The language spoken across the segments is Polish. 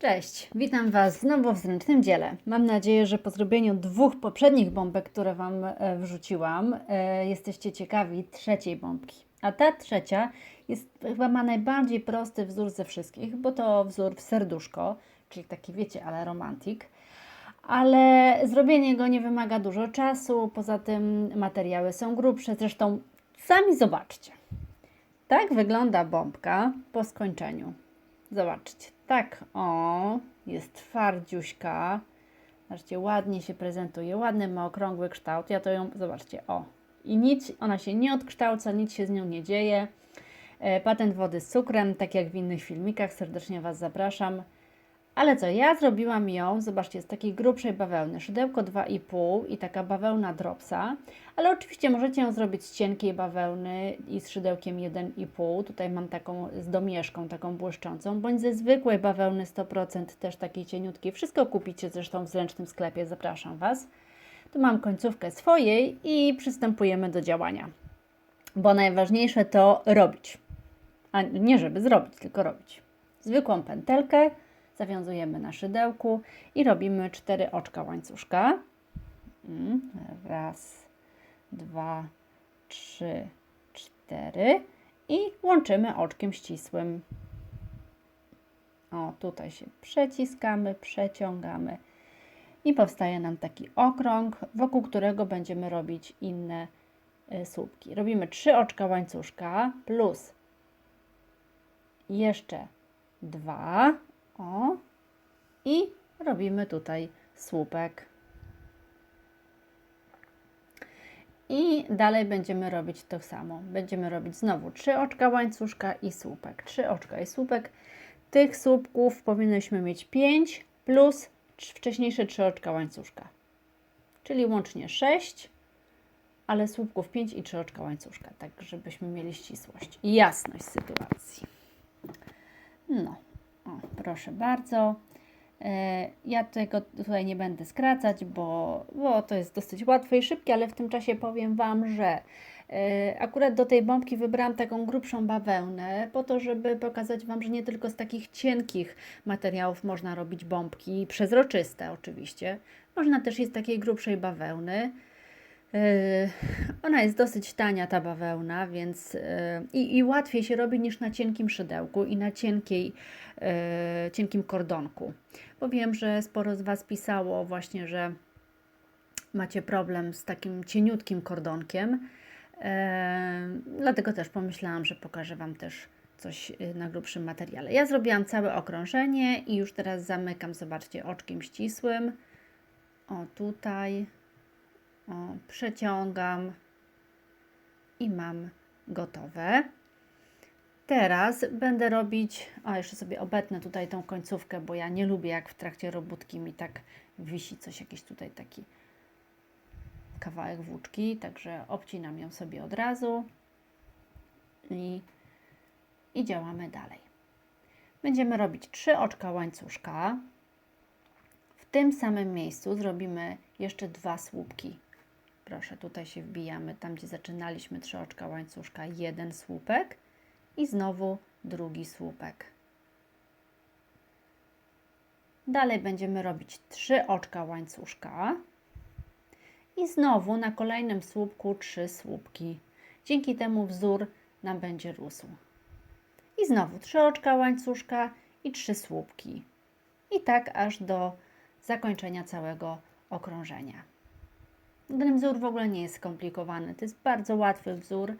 Cześć, witam Was znowu w zręcznym dziele. Mam nadzieję, że po zrobieniu dwóch poprzednich bombek, które Wam e, wrzuciłam, e, jesteście ciekawi trzeciej bombki. A ta trzecia jest chyba ma najbardziej prosty wzór ze wszystkich, bo to wzór w serduszko, czyli taki wiecie, ale romantik. Ale zrobienie go nie wymaga dużo czasu, poza tym materiały są grubsze, zresztą sami zobaczcie. Tak wygląda bombka po skończeniu. Zobaczcie, tak, o, jest twardziuśka. Zobaczcie, ładnie się prezentuje, ładny ma okrągły kształt. Ja to ją, zobaczcie, o. I nic, ona się nie odkształca, nic się z nią nie dzieje. E, patent wody z cukrem, tak jak w innych filmikach, serdecznie Was zapraszam. Ale co, ja zrobiłam ją, zobaczcie, z takiej grubszej bawełny, szydełko 2,5 i taka bawełna dropsa, ale oczywiście możecie ją zrobić z cienkiej bawełny i z szydełkiem 1,5, tutaj mam taką z domieszką, taką błyszczącą, bądź ze zwykłej bawełny 100%, też takiej cieniutkiej. Wszystko kupicie zresztą w zręcznym sklepie, zapraszam Was. Tu mam końcówkę swojej i przystępujemy do działania, bo najważniejsze to robić, a nie żeby zrobić, tylko robić. Zwykłą pętelkę, zawiązujemy na szydełku i robimy cztery oczka łańcuszka. Mm, Raz, dwa, trzy, cztery i łączymy oczkiem ścisłym. O, tutaj się przeciskamy, przeciągamy i powstaje nam taki okrąg, wokół którego będziemy robić inne y, słupki. Robimy trzy oczka łańcuszka plus jeszcze dwa o, i robimy tutaj słupek. I dalej będziemy robić to samo. Będziemy robić znowu trzy oczka łańcuszka i słupek. Trzy oczka i słupek. Tych słupków powinnyśmy mieć 5 plus wcześniejsze trzy oczka łańcuszka. Czyli łącznie 6, ale słupków 5 i 3 oczka łańcuszka, tak żebyśmy mieli ścisłość i jasność sytuacji. No, proszę bardzo. E, Ja tego tutaj nie będę skracać, bo, bo to jest dosyć łatwe i szybkie, ale w tym czasie powiem Wam, że e, akurat do tej bombki wybrałam taką grubszą bawełnę, po to, żeby pokazać Wam, że nie tylko z takich cienkich materiałów można robić bombki, przezroczyste oczywiście. Można też jest takiej grubszej bawełny. Yy, Ona jest dosyć tania, ta bawełna, więc yy, i, i łatwiej się robi niż na cienkim szydełku i na cienkiej, yy, cienkim kordonku. Bo wiem, że sporo z Was pisało właśnie, że macie problem z takim cieniutkim kordonkiem. Dlatego też pomyślałam, że pokażę Wam też coś na grubszym materiale. Ja zrobiłam całe okrążenie i już teraz zamykam, zobaczcie, oczkiem ścisłym. O, tutaj. O, przeciągam i mam gotowe. Teraz będę robić, a jeszcze sobie obetnę tutaj tą końcówkę, bo ja nie lubię jak w trakcie robótki mi tak wisi coś, jakiś tutaj taki kawałek włóczki, także obcinam ją sobie od razu i, i działamy dalej. Będziemy robić trzy oczka łańcuszka. W tym samym miejscu zrobimy jeszcze dwa słupki Proszę, tutaj się wbijamy, tam gdzie zaczynaliśmy trzy oczka łańcuszka, jeden słupek i znowu drugi słupek. Dalej będziemy robić trzy oczka łańcuszka i znowu na kolejnym słupku trzy słupki. Dzięki temu wzór nam będzie rósł. I znowu trzy oczka łańcuszka i trzy słupki. I tak aż do zakończenia całego okrążenia. Ten wzór w ogóle nie jest skomplikowany. To jest bardzo łatwy wzór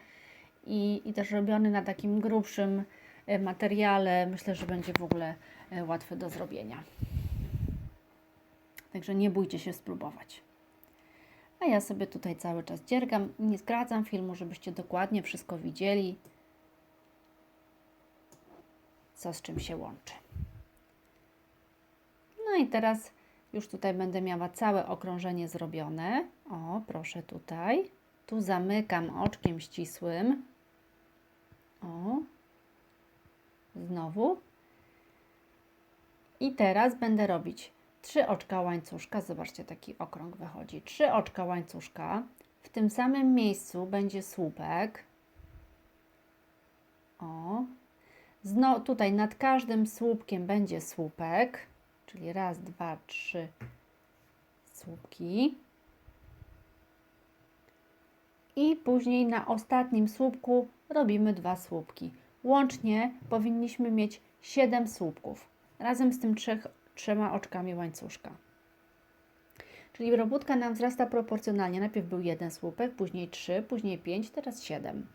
i, i też robiony na takim grubszym e, materiale. Myślę, że będzie w ogóle e, łatwy do zrobienia. Także nie bójcie się spróbować. A ja sobie tutaj cały czas dziergam. Nie skracam filmu, żebyście dokładnie wszystko widzieli, co z czym się łączy. No i teraz już tutaj będę miała całe okrążenie zrobione. O, proszę tutaj. Tu zamykam oczkiem ścisłym. O, znowu. I teraz będę robić trzy oczka łańcuszka. Zobaczcie, taki okrąg wychodzi. Trzy oczka łańcuszka. W tym samym miejscu będzie słupek. O, Zno, tutaj nad każdym słupkiem będzie słupek, czyli raz, dwa, trzy słupki. I później na ostatnim słupku robimy dwa słupki. Łącznie powinniśmy mieć 7 słupków, razem z tym trzech, trzema oczkami łańcuszka. Czyli robótka nam wzrasta proporcjonalnie. Najpierw był jeden słupek, później 3, później 5, teraz 7.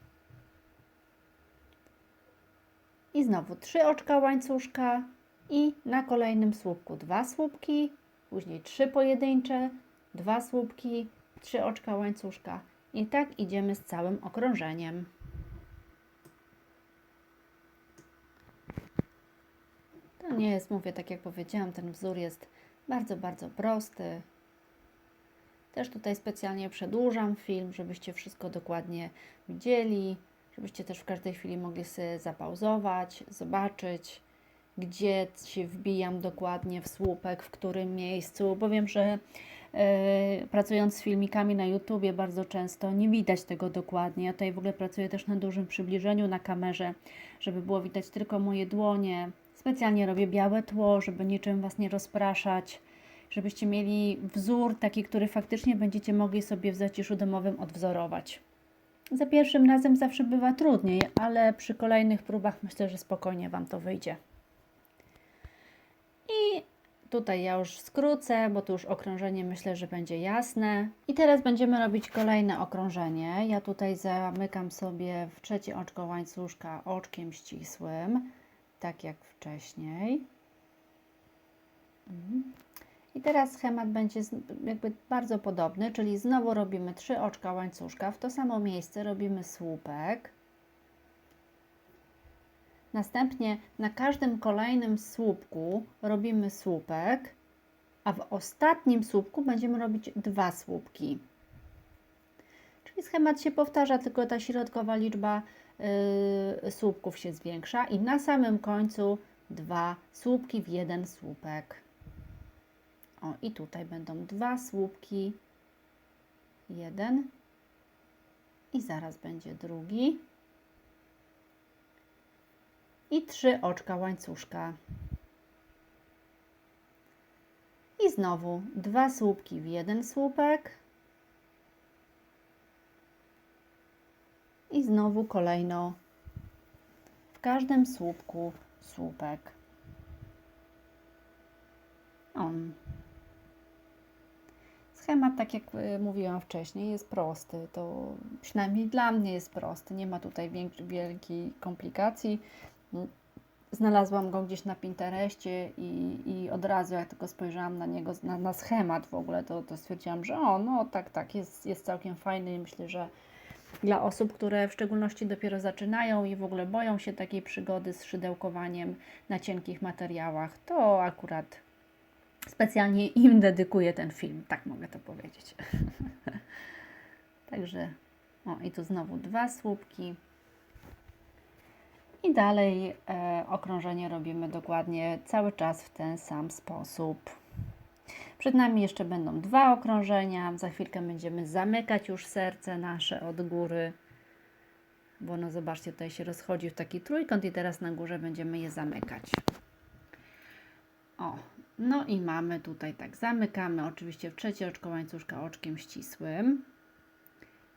I znowu 3 oczka łańcuszka i na kolejnym słupku dwa słupki, później 3 pojedyncze, dwa słupki, 3 oczka łańcuszka. I tak idziemy z całym okrążeniem. To nie jest, mówię, tak jak powiedziałam, ten wzór jest bardzo, bardzo prosty. Też tutaj specjalnie przedłużam film, żebyście wszystko dokładnie widzieli, żebyście też w każdej chwili mogli sobie zapauzować, zobaczyć, gdzie się wbijam dokładnie w słupek, w którym miejscu, bo wiem, że pracując z filmikami na YouTubie bardzo często nie widać tego dokładnie. Ja tutaj w ogóle pracuję też na dużym przybliżeniu na kamerze, żeby było widać tylko moje dłonie. Specjalnie robię białe tło, żeby niczym Was nie rozpraszać, żebyście mieli wzór taki, który faktycznie będziecie mogli sobie w zaciszu domowym odwzorować. Za pierwszym razem zawsze bywa trudniej, ale przy kolejnych próbach myślę, że spokojnie Wam to wyjdzie. I tutaj ja już skrócę, bo tu już okrążenie myślę, że będzie jasne. I teraz będziemy robić kolejne okrążenie. Ja tutaj zamykam sobie w trzecie oczko łańcuszka oczkiem ścisłym, tak jak wcześniej. Mhm. I teraz schemat będzie jakby bardzo podobny, czyli znowu robimy trzy oczka łańcuszka, w to samo miejsce robimy słupek. Następnie na każdym kolejnym słupku robimy słupek, a w ostatnim słupku będziemy robić dwa słupki. Czyli schemat się powtarza, tylko ta środkowa liczba yy, słupków się zwiększa i na samym końcu dwa słupki w jeden słupek. O, i tutaj będą dwa słupki, jeden i zaraz będzie drugi i trzy oczka łańcuszka. I znowu dwa słupki w jeden słupek. I znowu kolejno w każdym słupku słupek. On. Schemat, tak jak y, mówiłam wcześniej, jest prosty. To przynajmniej dla mnie jest prosty. Nie ma tutaj wielkiej komplikacji. Znalazłam go gdzieś na Pinterestie i, i od razu, jak tylko spojrzałam na niego, na, na schemat w ogóle, to, to stwierdziłam, że o, no tak, tak, jest, jest całkiem fajny i myślę, że dla osób, które w szczególności dopiero zaczynają i w ogóle boją się takiej przygody z szydełkowaniem na cienkich materiałach, to akurat specjalnie im dedykuję ten film, tak mogę to powiedzieć. Także, o i tu znowu dwa słupki. I dalej e, okrążenie robimy dokładnie cały czas w ten sam sposób. Przed nami jeszcze będą dwa okrążenia. Za chwilkę będziemy zamykać już serce nasze od góry. Bo no zobaczcie, tutaj się rozchodzi w taki trójkąt i teraz na górze będziemy je zamykać. O, no i mamy tutaj tak, zamykamy oczywiście w trzecie oczko łańcuszka oczkiem ścisłym.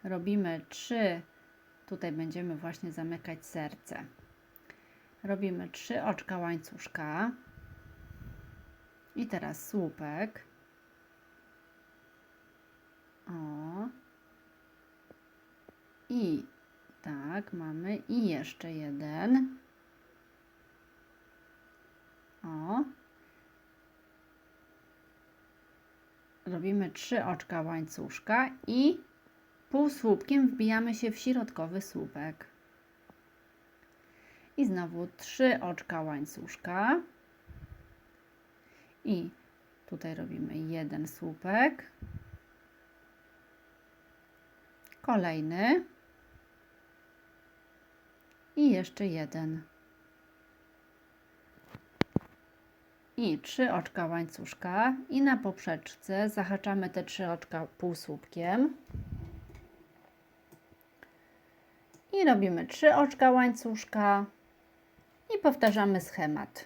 Robimy trzy, tutaj będziemy właśnie zamykać serce. Robimy trzy oczka łańcuszka. I teraz słupek. O. I tak, mamy i jeszcze jeden. O. Robimy trzy oczka łańcuszka i półsłupkiem wbijamy się w środkowy słupek. I znowu trzy oczka łańcuszka. I tutaj robimy jeden słupek. Kolejny. I jeszcze jeden. I trzy oczka łańcuszka. I na poprzeczce zahaczamy te trzy oczka półsłupkiem. I robimy trzy oczka łańcuszka. Powtarzamy schemat.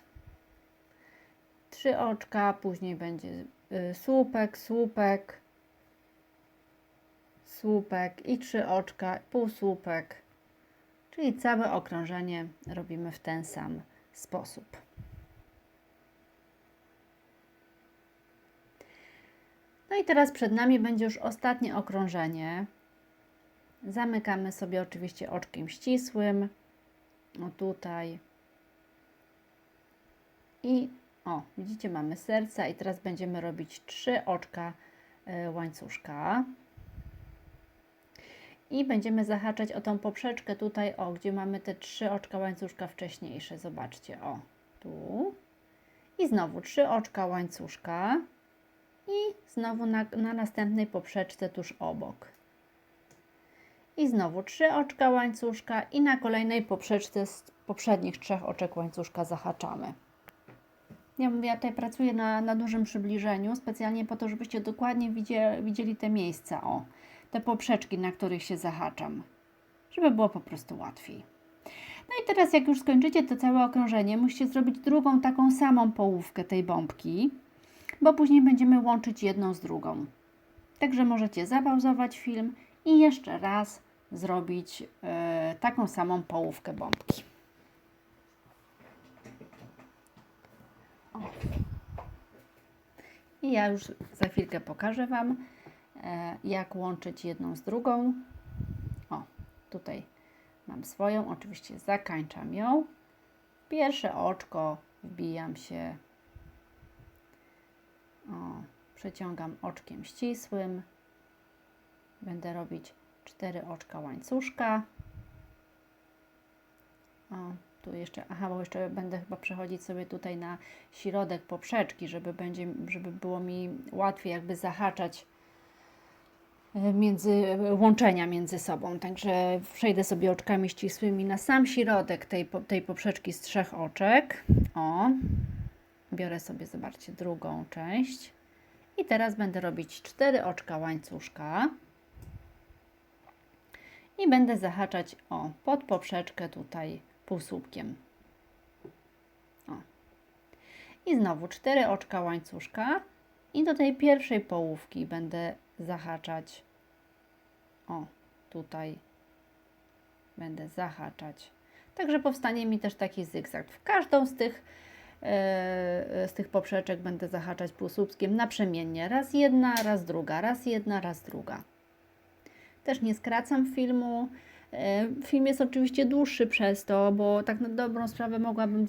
Trzy oczka, później będzie y, słupek, słupek, słupek i trzy oczka, półsłupek. Czyli całe okrążenie robimy w ten sam sposób. No i teraz przed nami będzie już ostatnie okrążenie. Zamykamy sobie oczywiście oczkiem ścisłym. O tutaj. I o, widzicie, mamy serca i teraz będziemy robić trzy oczka y, łańcuszka. I będziemy zahaczać o tą poprzeczkę tutaj, o, gdzie mamy te trzy oczka łańcuszka wcześniejsze. Zobaczcie, o, tu. I znowu trzy oczka łańcuszka. I znowu na, na następnej poprzeczce tuż obok. I znowu trzy oczka łańcuszka i na kolejnej poprzeczce z poprzednich trzech oczek łańcuszka zahaczamy. Ja mówię, ja tutaj pracuję na, na dużym przybliżeniu, specjalnie po to, żebyście dokładnie widzieli, widzieli te miejsca, o, te poprzeczki, na których się zahaczam, żeby było po prostu łatwiej. No i teraz jak już skończycie to całe okrążenie, musicie zrobić drugą taką samą połówkę tej bombki, bo później będziemy łączyć jedną z drugą. Także możecie zapauzować film i jeszcze raz zrobić e, taką samą połówkę bombki. I ja już za chwilkę pokażę Wam, e, jak łączyć jedną z drugą. O, tutaj mam swoją, oczywiście zakańczam ją. Pierwsze oczko wbijam się, o, przeciągam oczkiem ścisłym. Będę robić cztery oczka łańcuszka. Tu jeszcze, aha, bo jeszcze będę chyba przechodzić sobie tutaj na środek poprzeczki, żeby, będzie, żeby było mi łatwiej jakby zahaczać e, między, łączenia między sobą. Także przejdę sobie oczkami ścisłymi na sam środek tej, tej poprzeczki z trzech oczek. O, biorę sobie, zobaczcie, drugą część. I teraz będę robić cztery oczka łańcuszka. I będę zahaczać o pod poprzeczkę tutaj półsłupkiem. O. I znowu cztery oczka łańcuszka i do tej pierwszej połówki będę zahaczać o tutaj będę zahaczać. Także powstanie mi też taki zygzak. W każdą z tych, e, z tych poprzeczek będę zahaczać półsłupskiem naprzemiennie. Raz jedna, raz druga, raz jedna, raz druga. Też nie skracam filmu. E, Film jest oczywiście dłuższy przez to, bo tak na dobrą sprawę mogłabym,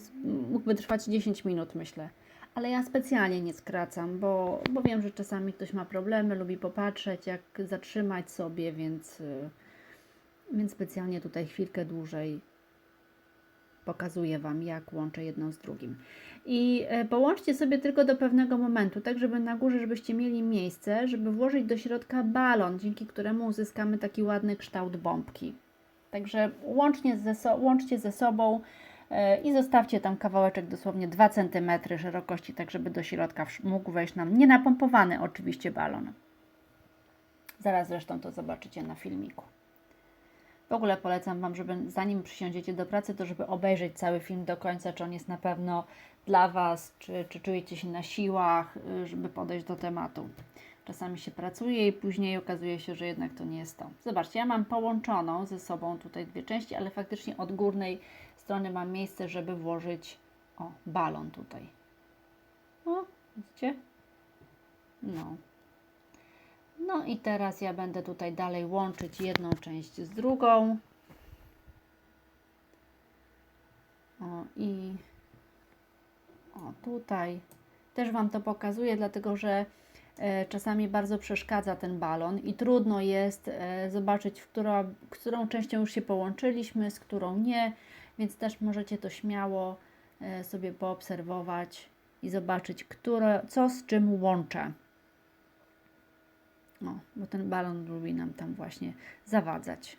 mógłby trwać 10 minut, myślę. Ale ja specjalnie nie skracam, bo, bo wiem, że czasami ktoś ma problemy, lubi popatrzeć, jak zatrzymać sobie, więc, y, więc specjalnie tutaj chwilkę dłużej pokazuję Wam, jak łączę jedno z drugim. I e, połączcie sobie tylko do pewnego momentu, tak żeby na górze, żebyście mieli miejsce, żeby włożyć do środka balon, dzięki któremu uzyskamy taki ładny kształt bombki. Także łącznie ze so, łączcie ze sobą e, i zostawcie tam kawałeczek dosłownie 2 cm szerokości, tak żeby do środka mógł wejść nam nienapompowany oczywiście balon. Zaraz zresztą to zobaczycie na filmiku. W ogóle polecam Wam, żeby zanim przysiądziecie do pracy, to żeby obejrzeć cały film do końca, czy on jest na pewno dla Was, czy, czy czujecie się na siłach, y, żeby podejść do tematu. Czasami się pracuje i później okazuje się, że jednak to nie jest to. Zobaczcie, ja mam połączoną ze sobą tutaj dwie części, ale faktycznie od górnej strony mam miejsce, żeby włożyć o, balon tutaj. O, widzicie? No. No i teraz ja będę tutaj dalej łączyć jedną część z drugą. O i o tutaj też Wam to pokazuję, dlatego że czasami bardzo przeszkadza ten balon i trudno jest e, zobaczyć, w która, którą częścią już się połączyliśmy, z którą nie, więc też możecie to śmiało e, sobie poobserwować i zobaczyć, które, co z czym łączę. No, bo ten balon lubi nam tam właśnie zawadzać.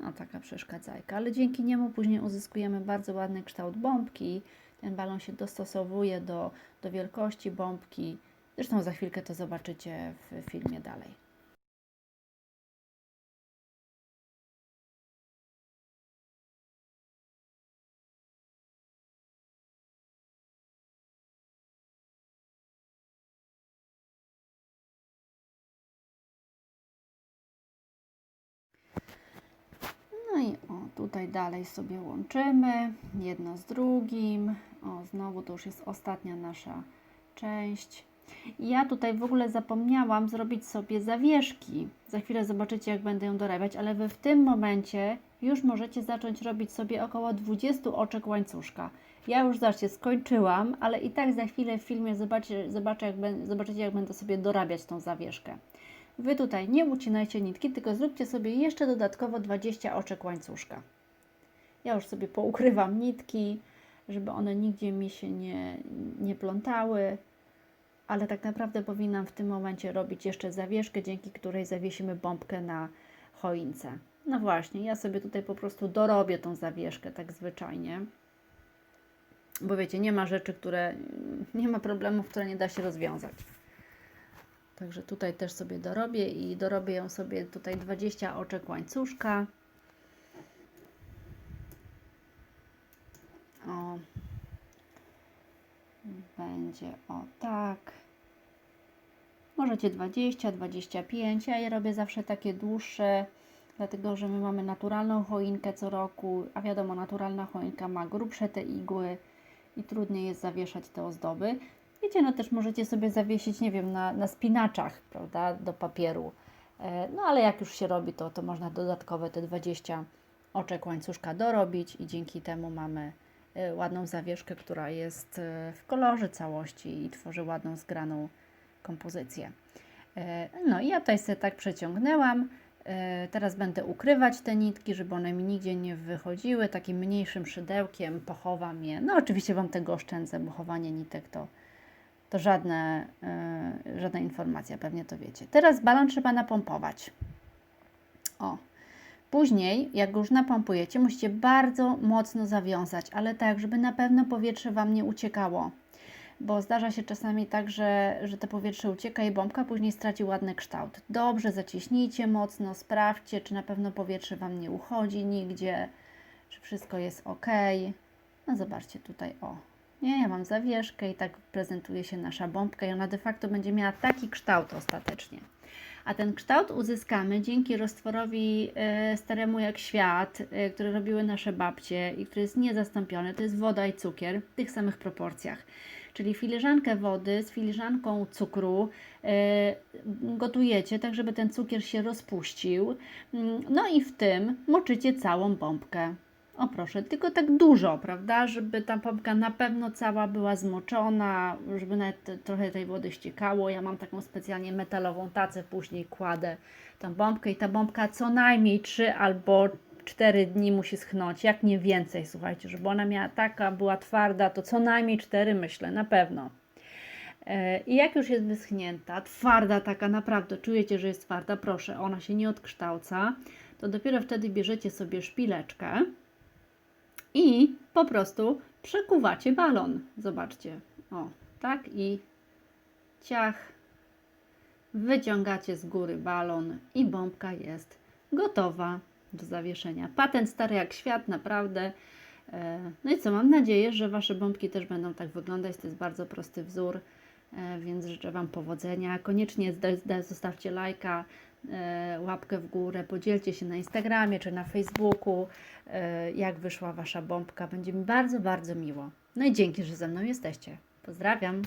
No, taka przeszkadzajka, ale dzięki niemu później uzyskujemy bardzo ładny kształt bombki. Ten balon się dostosowuje do, do wielkości bombki. Zresztą za chwilkę to zobaczycie w filmie dalej. I o, tutaj dalej sobie łączymy jedno z drugim. O, znowu to już jest ostatnia nasza część. Ja tutaj w ogóle zapomniałam zrobić sobie zawieszki. Za chwilę zobaczycie, jak będę ją dorabiać, ale wy w tym momencie już możecie zacząć robić sobie około 20 oczek łańcuszka. Ja już zobaczcie, skończyłam, ale i tak za chwilę w filmie zobaczę, jak zobaczycie, jak będę sobie dorabiać tą zawieszkę. Wy tutaj nie ucinajcie nitki, tylko zróbcie sobie jeszcze dodatkowo 20 oczek łańcuszka. Ja już sobie poukrywam nitki, żeby one nigdzie mi się nie, nie plątały, ale tak naprawdę powinnam w tym momencie robić jeszcze zawieszkę, dzięki której zawiesimy bombkę na choince. No właśnie, ja sobie tutaj po prostu dorobię tą zawieszkę tak zwyczajnie. Bo wiecie, nie ma rzeczy, które, nie ma problemów, które nie da się rozwiązać. Także tutaj też sobie dorobię i dorobię ją sobie tutaj 20 oczek łańcuszka. O. Będzie o tak. Możecie 20, 25. Ja je robię zawsze takie dłuższe, dlatego że my mamy naturalną choinkę co roku, a wiadomo, naturalna choinka ma grubsze te igły i trudniej jest zawieszać te ozdoby. Wiecie, no też możecie sobie zawiesić, nie wiem, na, na spinaczach, prawda, do papieru. E, No ale jak już się robi, to, to można dodatkowe te 20 oczek łańcuszka dorobić i dzięki temu mamy e, ładną zawieszkę, która jest e, w kolorze całości i tworzy ładną, zgraną kompozycję. No i ja tutaj sobie tak przeciągnęłam. Teraz będę ukrywać te nitki, żeby one mi nigdzie nie wychodziły. Takim mniejszym szydełkiem pochowam je. No oczywiście Wam tego oszczędzę, bo chowanie nitek to, to żadne, e, żadna informacja, pewnie to wiecie. Teraz balon trzeba napompować. O. Później, jak już napompujecie, musicie bardzo mocno zawiązać, ale tak, żeby na pewno powietrze Wam nie uciekało. Bo zdarza się czasami tak, że, że to powietrze ucieka i bombka później straci ładny kształt. Dobrze zaciśnijcie mocno, sprawdźcie, czy na pewno powietrze Wam nie uchodzi nigdzie, czy wszystko jest ok. No zobaczcie tutaj, o. Nie, ja mam zawieszkę i tak prezentuje się nasza bombka i ona de facto będzie miała taki kształt ostatecznie. A ten kształt uzyskamy dzięki roztworowi e, staremu jak świat, e, który robiły nasze babcie i który jest niezastąpiony. To jest woda i cukier w tych samych proporcjach. Czyli filiżankę wody z filiżanką cukru e, gotujecie tak, żeby ten cukier się rozpuścił. Mm, No i w tym moczycie całą bombkę. O proszę, tylko tak dużo, prawda? Żeby ta pompka na pewno cała była zmoczona, żeby nawet trochę tej wody ściekało. Ja mam taką specjalnie metalową tacę, później kładę tą bombkę i ta bombka co najmniej 3 albo 4 dni musi schnąć, jak nie więcej, słuchajcie, żeby ona miała taka, była twarda, to co najmniej 4 myślę, na pewno. E, I jak już jest wyschnięta, twarda taka, naprawdę czujecie, że jest twarda, proszę, ona się nie odkształca, to dopiero wtedy bierzecie sobie szpileczkę i po prostu przekuwacie balon. Zobaczcie. O, tak i ciach. Wyciągacie z góry balon i bombka jest gotowa do zawieszenia. Patent stary jak świat, naprawdę. E, No i co, mam nadzieję, że Wasze bombki też będą tak wyglądać. To jest bardzo prosty wzór, e, więc życzę Wam powodzenia. Koniecznie zostawcie lajka, łapkę w górę, podzielcie się na Instagramie czy na Facebooku, e, jak wyszła Wasza bombka. Będzie mi bardzo, bardzo miło. No i dzięki, że ze mną jesteście. Pozdrawiam.